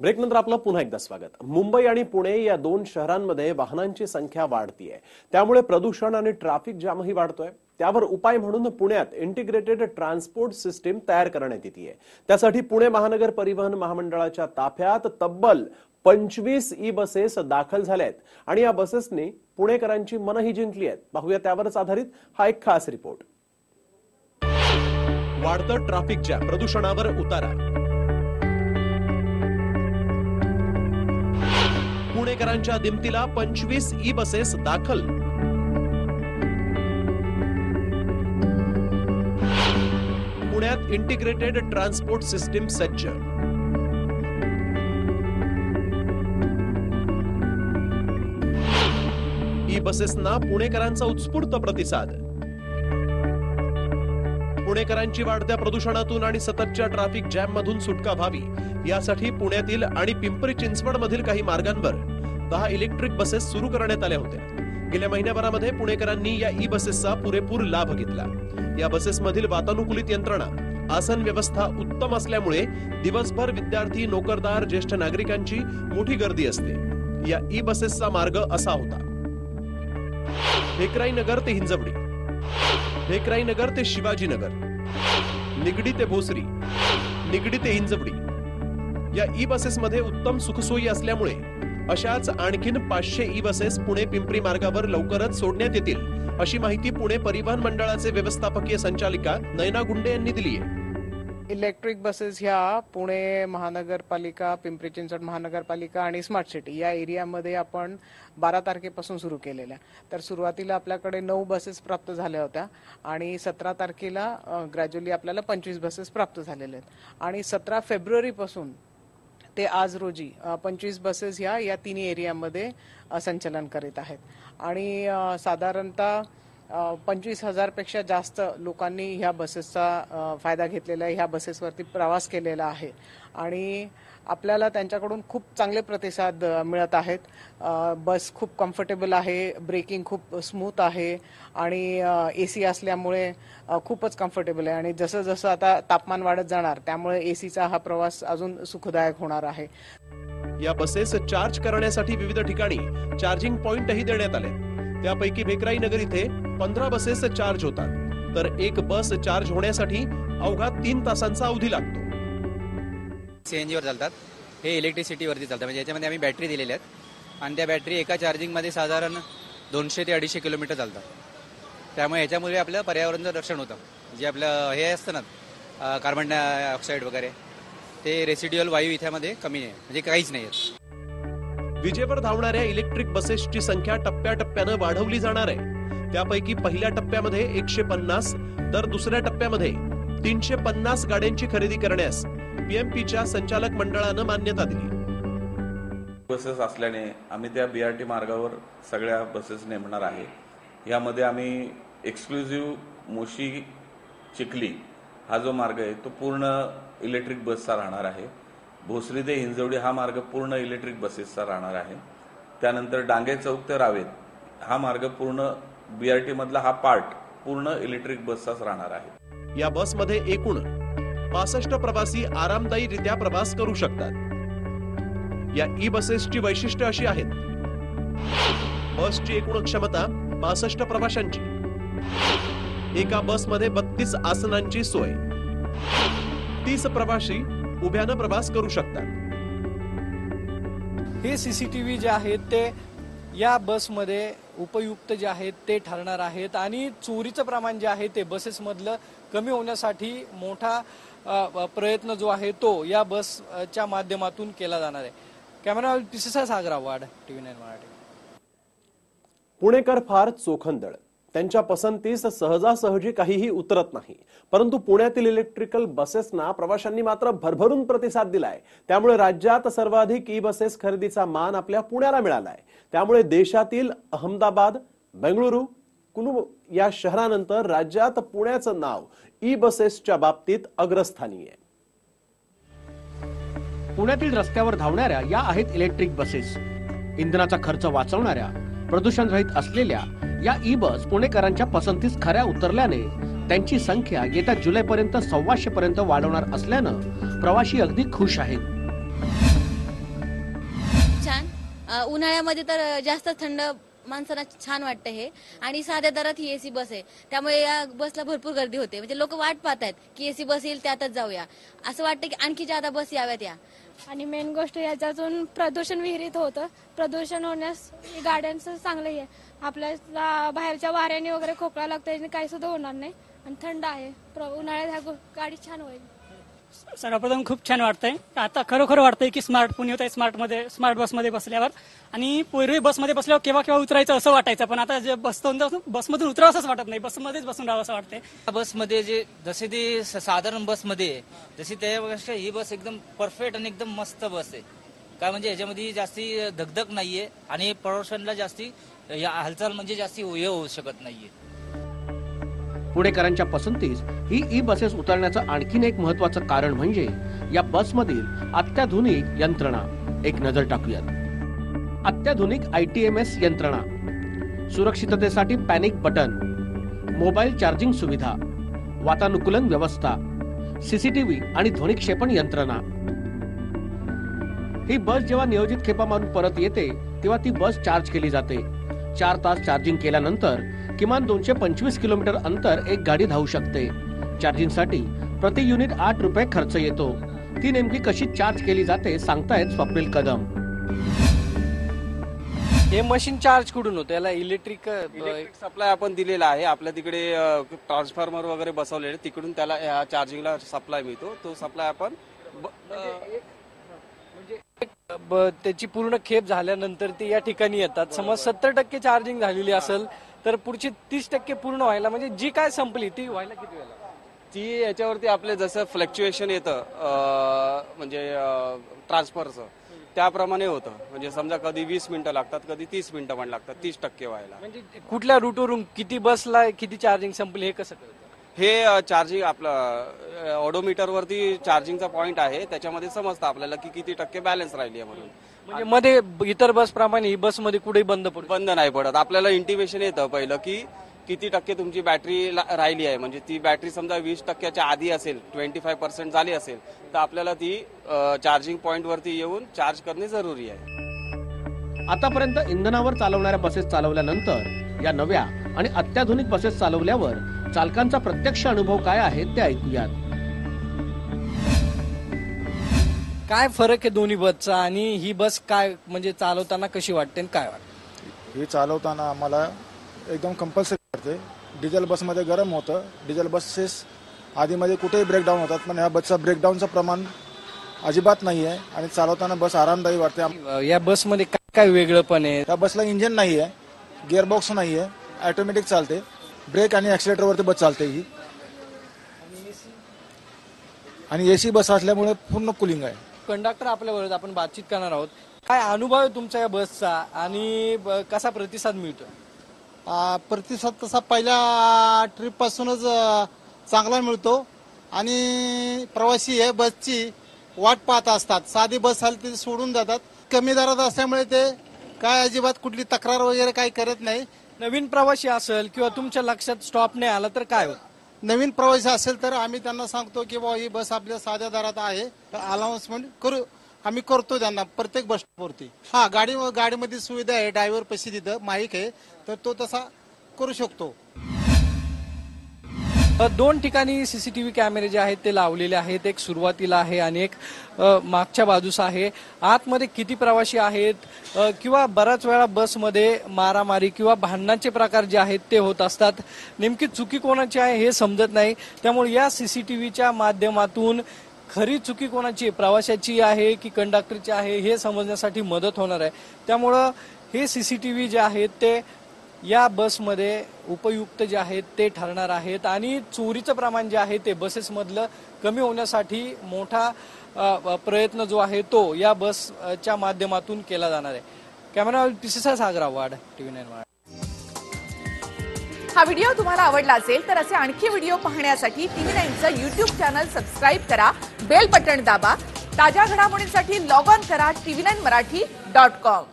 ब्रेकनंतर आपलं पुन्हा एकदा स्वागत. मुंबई आणि पुणे या दोन शहरांमध्ये वाहनांची संख्या वाढतीये. त्यामुळे प्रदूषण आणि ट्रॅफिक जामही वाढतोय. त्यावर उपाय म्हणून पुण्यात इंटिग्रेटेड ट्रान्सपोर्ट सिस्टीम तयार करण्यात येते त्यासाठी पुणे महानगर परिवहन महामंडळाच्या ताफ्यात तब्बल पंचवीस ई बसेस दाखल झाल्या आहेत आणि या बसेसनी पुणेकरांची मनही जिंकली आहेत. पाहूया त्यावरच आधारित हा एक खास रिपोर्ट. वाढतं ट्रॅफिक जॅम प्रदूषणावर उतारा. पुणेकरांच्या दिमतीला पंचवीस ई बसेस दाखल. पुण्यात इंटिग्रेटेड ट्रान्सपोर्ट सिस्टीम सज्ज. ई बसेसना पुणेकरांचा उत्स्फूर्त प्रतिसाद. पुणेकरांची वाढत्या प्रदूषणातून आणि सततच्या ट्रॅफिक जॅम मधून सुटका व्हावी यासाठी पुण्यातील आणि पिंपरी चिंचवड मधील काही मार्गांवर दहा इलेक्ट्रिक बसेस सुरू करण्यात आल्या होत्या. गेल्या महिन्याभरामध्ये पुणेकरांनी या ई बसेसचा पुरेपूर लाभ घेतला. या बसेसमधील वातानुकूलित यंत्रणा आसन व्यवस्था उत्तम असल्यामुळे दिवसभर विद्यार्थी नोकरदार ज्येष्ठ नागरिकांची मोठी गर्दी असते. या ई बसेसचा मार्ग असा होता. भेकराई नगर ते हिंजवडी. भेकराई नगर ते शिवाजीनगर निगडी ते भोसरी. निगडी ते हिंजवडी. या ई बसेसमध्ये उत्तम सुखसोयी असल्यामुळे अशाच आणखीन पाचशे ई बसेस पुणे पिंपरी मार्गावर लवकरच सोडण्यात येतील अशी माहिती पुणे परिवहन मंडळाचे व्यवस्थापकीय संचालिका नयना गुंडे यांनी दिली आहे. इलेक्ट्रिक बसेस ह्या पुणे महानगरपालिका पिंपरी चिंचवड महानगरपालिका आणि स्मार्ट सिटी या एरियामध्ये आपण बारा तारखेपासून सुरू केलेल्या तर सुरुवातीला आपल्याकडे नऊ बसेस प्राप्त झाल्या होत्या आणि सतरा तारखेला ग्रॅज्युअली आपल्याला पंचवीस बसेस प्राप्त झालेल्या आहेत. आणि सतरा फेब्रुवारीपासून ते आज रोजी पंचवीस बसेस ह्या या तिन्ही एरियामध्ये संचलन करीत आहेत. आणि साधारणतः पंचवीस हजारपेक्षा जास्त लोकांनी ह्या बसेसचा फायदा घेतलेला आहे ह्या बसेसवरती प्रवास केलेला आहे. आणि आपल्याला त्यांच्याकडून खूप चांगले प्रतिसाद मिळत आहेत. बस खूप कम्फर्टेबल आहे ब्रेकिंग खूप स्मूथ आहे आणि ए सी असल्यामुळे खूपच कम्फर्टेबल आहे. आणि जसं जसं आता तापमान वाढत जाणार त्यामुळे ए सीचा हा प्रवास अजून सुखदायक होणार आहे. या बसेस चार्ज करण्यासाठी विविध ठिकाणी चार्जिंग पॉइंटही देण्यात आले त्यापैकी भेकराई नगर इथे पंधरा बसेस चार्ज होतात. तर एक बस चार्ज होण्यासाठी अवघा तीन तासांचा अवधी लागतो. सीएनजीवर चालतात. हे इलेक्ट्रिसिटीवरती चालतात म्हणजे याच्यामध्ये आम्ही बॅटरी दिलेल्या आहेत. आणि त्या बॅटरी एका चार्जिंगमध्ये साधारण दोनशे ते अडीचशे किलोमीटर चालतात त्यामुळे याच्यामुळे आपलं पर्यावरणाचं रक्षण होतं. जे आपलं हे असतं ना कार्बन डायऑक्साईड वगैरे ते रेसिड्युअल वायू इथ्यामध्ये कमी आहे म्हणजे काहीच नाही आहेत विजेवर धावणाऱ्या इलेक्ट्रिक बसेसची संख्या टप्प्याटप्प्यानं वाढवली जाणार आहे. त्यापैकी पहिल्या टप्प्यामध्ये एकशे पन्नास तर दुसऱ्या टप्प्यामध्ये तीनशे पन्नास गाड्यांची खरेदी करण्यास पीएमपीच्या संचालक मंडळानं मान्यता दिली. बसेस असल्याने आम्ही त्या बी आर टी मार्गावर सगळ्या बसेस नेमणार आहे. यामध्ये आम्ही एक्सक्लुझिव्ह मोशी चिखली हा जो मार्ग आहे तो पूर्ण इलेक्ट्रिक बसचा राहणार आहे. भोसरी ते हिंजवडी हा मार्ग पूर्ण इलेक्ट्रिक बसेसचा राहणार आहे. त्यानंतर डांगे चौक ते रावेत हा मार्ग पूर्ण बी मधला हा पार्ट पूर्ण इलेक्ट्रिक बसचाच राहणार आहे. या बसमध्ये एकूण पासष्ट प्रवासी आरामदायीरित्या प्रवास करू शकतात. या ई बसेसची वैशिष्ट्य अशी आहेत. बसची एकूण क्षमता पासष्ट प्रवाशांची. एका बसमध्ये बत्तीस आसनांची सोय. तीस प्रवासी उभ्यानं प्रवास करू शकतात. हे सीसीटीव्ही जे आहेत ते या बसमध्ये उपयुक्त जे आहेत ते ठरणार आहेत. आणि चोरीचं प्रमाण जे आहे ते बसेसमधलं कमी होण्यासाठी मोठा प्रयत्न जो आहे तो या बसच्या माध्यमातून केला जाणार आहे. कॅमेरा पिसेसा सागरा वाड टीव्ही नाईन मराठी. पुणेकर फार चोखंदळ. त्यांच्या पसंतीस सहजासहजी काहीही उतरत नाही. परंतु पुण्यातील इलेक्ट्रिकल बसेसना प्रवाशांनी मात्र भरभरून प्रतिसाद दिलाय. त्यामुळे राज्यात सर्वाधिक ई बसेस खरेदीचा मान आपल्या पुण्याला मिळालाय. त्यामुळे देशातील अहमदाबाद बेंगळुरू कुलू या शहरानंतर राज्यात पुण्याचं नाव ई बसेसच्या बाबतीत अग्रस्थानी आहे. पुण्यातील रस्त्यावर धावणाऱ्या या आहेत इलेक्ट्रिक बसेस इंधनाचा खर्च वाचवणाऱ्या प्रदूषण रहित असलेल्या या ई बस पुणेकरांच्या पसंतीस खऱ्या उतरल्याने त्यांची संख्या येत्या जुलैपर्यंत सव्वाशे पर्यंत वाढवणार असल्यानं प्रवाशी अगदी खुश आहेत. छान. उन्हाळ्यामध्ये तर जास्त थंड माणसांना छान वाटतं हे. आणि साध्या दरात ही एसी बस आहे. त्यामुळे या बसला भरपूर गर्दी होते. म्हणजे लोक वाट पाहत आहेत की एसी बस येईल त्यातच जाऊया. असं वाटतं की आणखी जादा बस याव्यात या. आणि मेन गोष्ट याच्यातून प्रदूषण विहिरीत होतं. प्रदूषण होण्यास गाड्यांचं चांगलं आहे आपल्याला बाहेरच्या वाऱ्याने वगैरे खोकला लागतो याने काही सुद्धा होणार नाही. आणि थंड आहे. प्र- उन्हाळ्यात ह्या गो- गाडी छान होईल. सर्वप्रथम खूप छान वाटतंय. आता खरोखर वाटतंय की स्मार्ट पुणे होत आहे स्मार्टमध्ये स्मार्ट बसमध्ये बसल्यावर. आणि पूर्वी बसमध्ये बसल्यावर केव्हा केव्हा उतरायचं असं वाटायचं पण आता जे बसतो बसमधून उतरावं असंच वाटत नाही. बसमध्येच बसून राहावं असं वाटतंय. बसमध्ये जे जसे ती साधारण बसमध्ये आहे, जशी त्यापेक्षा ही बस एकदम परफेक्ट आणि एकदम मस्त बस आहे. काय म्हणजे याच्यामध्ये जास्ती धगधग नाहीये आणि प्रवाशांना जास्ती या हालचाल म्हणजे जास्ती हे होऊ शकत नाहीये. पुणेकरांच्या पसंतीस ही ई बसेस उतरण्याचं आणखीन एक महत्वाचं कारण म्हणजे या बसमधील अत्याधुनिक यंत्रणा. एक नजर टाकूयात. अत्याधुनिक आय टी एम एस यंत्रणा. सुरक्षिततेसाठी पॅनिक बटन मोबाईल चार्जिंग सुविधा. वातानुकूलन व्यवस्था. सीसीटीव्ही आणि ध्वनिक्षेपण यंत्रणा. ही बस जेव्हा नियोजित खेपा मारून परत येते तेव्हा ती बस चार्ज केली जाते. चार तास चार्जिंग केल्यानंतर किमान दोनशे पंचवीस किलोमीटर अंतर एक गाडी धावू शकते. चार्जिंगसाठी प्रति युनिट आठ रुपये खर्च येतो. ती नेमकी कशी चार्ज केली जाते सांगतायत स्वप्नील कदम. हे मशीन चार्ज कुठून होतं? याला इलेक्ट्रिक इलेक्ट्रिक सप्लाय आपण दिलेला आहे. आपल्या तिकडे ट्रान्सफॉर्मर वगैरे बसवलेले तिकडून त्याला ह्या चार्जिंगला सप्लाय मिळतो. तो सप्लाय आपण अ, ब- त्याची पूर्ण खेप झाल्यानंतर ते या ठिकाणी येतात. समज सत्तर टक्के चार्जिंग झालेली असेल तर पुढची तीस टक्के पूर्ण व्हायला म्हणजे जी काय संपली ती व्हायला किती वेळ? ती याच्यावरती आपले जसं फ्लक्च्युएशन येतं म्हणजे ट्रान्सफरचं त्याप्रमाणे होतं. म्हणजे समजा कधी वीस मिनिटं लागतात कधी तीस मिनिटं पण लागतात तीस टक्के व्हायला. म्हणजे कुठल्या रूटवरून किती बसला किती चार्जिंग संपली हे कसं कळतं? हे चार्जिंग आपलं ऑडोमीटर वरती चार्जिंगचा पॉइंट आहे त्याच्यामध्ये समजतं आपल्याला की किती टक्के बॅलन्स राहिली आहे म्हणून. म्हणजे मध्ये इतर बस प्रमाणे ही बसमध्ये कुठेही बंद पडतो बंद नाही पडत. आपल्याला इंटिमेशन येतं पहिलं की किती टक्के तुमची बॅटरी राहिली आहे. म्हणजे ती बॅटरी समजा वीस टक्क्याच्या आधी असेल ट्वेंटी फाय पर्सेंट झाली असेल तर आपल्याला ती चार्जिंग पॉइंट वरती येऊन चार्ज करणे जरुरी आहे. आतापर्यंत इंधनावर चालवणाऱ्या बसेस चालवल्यानंतर या नव्या आणि अत्याधुनिक बसेस चालवल्यावर चालकांचा प्रत्यक्ष अनुभव काय आहे ते ऐकूयात. काय फरक आहे दोन्ही बसचा आणि ही बस काय म्हणजे चालवताना कशी वाटते आणि काय वाटते? ही चालवताना आम्हाला एकदम कंपल्सरी वाटते. डिझेल बसमध्ये गरम होतं. डिझेल बसेस आधीमध्ये कुठेही ब्रेकडाऊन होतात पण ह्या बसचा ब्रेकडाऊनचं प्रमाण अजिबात नाही आहे आणि चालवताना बस आरामदायी वाटते. अं, या बसमध्ये काय काय वेगळं पण आहे? त्या बसला इंजिन नाही आहे गिअरबॉक्स नाही आहे ऑटोमॅटिक चालते. ब्रेक आणि ॲक्सिलेटरवरती बस चालते ही. आणि एसी बस असल्यामुळे पूर्ण कुलिंग आहे. कंडक्टर आपल्याबरोबर आपण बातचीत करणार आहोत. काय अनुभव आहे तुमचा या बसचा आणि ब- कसा प्रतिसाद मिळतो आ, प्रतिसाद तसा पहिल्या ट्रिप पासूनच अ, चांगला मिळतो. आणि प्रवासी हे बसची वाट पाहत असतात. साधी बस आली ती सोडून जातात. कमी दरात असल्यामुळे ते काय अजिबात कुठली तक्रार वगैरे काही करत नाही. नवीन प्रवासी असेल किंवा तुमच्या लक्षात स्टॉप नाही आला तर काय होत? नवीन प्रवासी असेल तर आम्ही त्यांना सांगतो की बाबा ही बस आपल्या साध्या दरात आहे. अनाऊन्समेंट करू. आम्ही करतो त्यांना प्रत्येक बस स्टॉपवरती हा गाडी गाडीमध्ये सुविधा आहे ड्रायव्हर पैसे तिथं माहीक आहे. तर तो तसा करू शकतो. दोन ठिकाणी सीसीटीव्ही कॅमेरे जे आहेत ते लावलेले आहेत. एक सुरुवातीला आहे आणि एक मागच्या बाजूस आहे. आतमध्ये किती प्रवासी आहेत? किंवा बऱ्याच वेळा बसमध्ये मारामारी किंवा भांडणाचे प्रकार जे आहेत ते होत असतात. नेमकी चुकी कोणाची आहे हे समजत नाही. त्यामुळे या सीसीटीव्हीच्या माध्यमातून खरी चुकी कोणाची आहे? प्रवाशाची आहे की कंडक्टरची आहे हे समजण्यासाठी मदत होणार आहे. त्यामुळं हे सीसीटीव्ही जे आहेत ते या बसमध्ये उपयुक्त जे आहेत ते ठरणार आहेत आणि चोरीचं प्रमाण जे आहे ते बसेसमधलं कमी होण्यासाठी मोठा प्रयत्न जो आहे तो या बसच्या माध्यमातून केला जाणार आहे. कॅमेरा पिसिसा सागरा वाड टीव्ही नाईन वाड हा व्हिडिओ तुम्हाला आवडला असेल तर असे आणखी व्हिडिओ पाहण्यासाठी टीव्ही नाईनचं युट्यूब चॅनल सबस्क्राईब करा बेल बटन दाबा ताज्या घडामोडींसाठी लॉग ऑन करा TV nine Marathi dot com.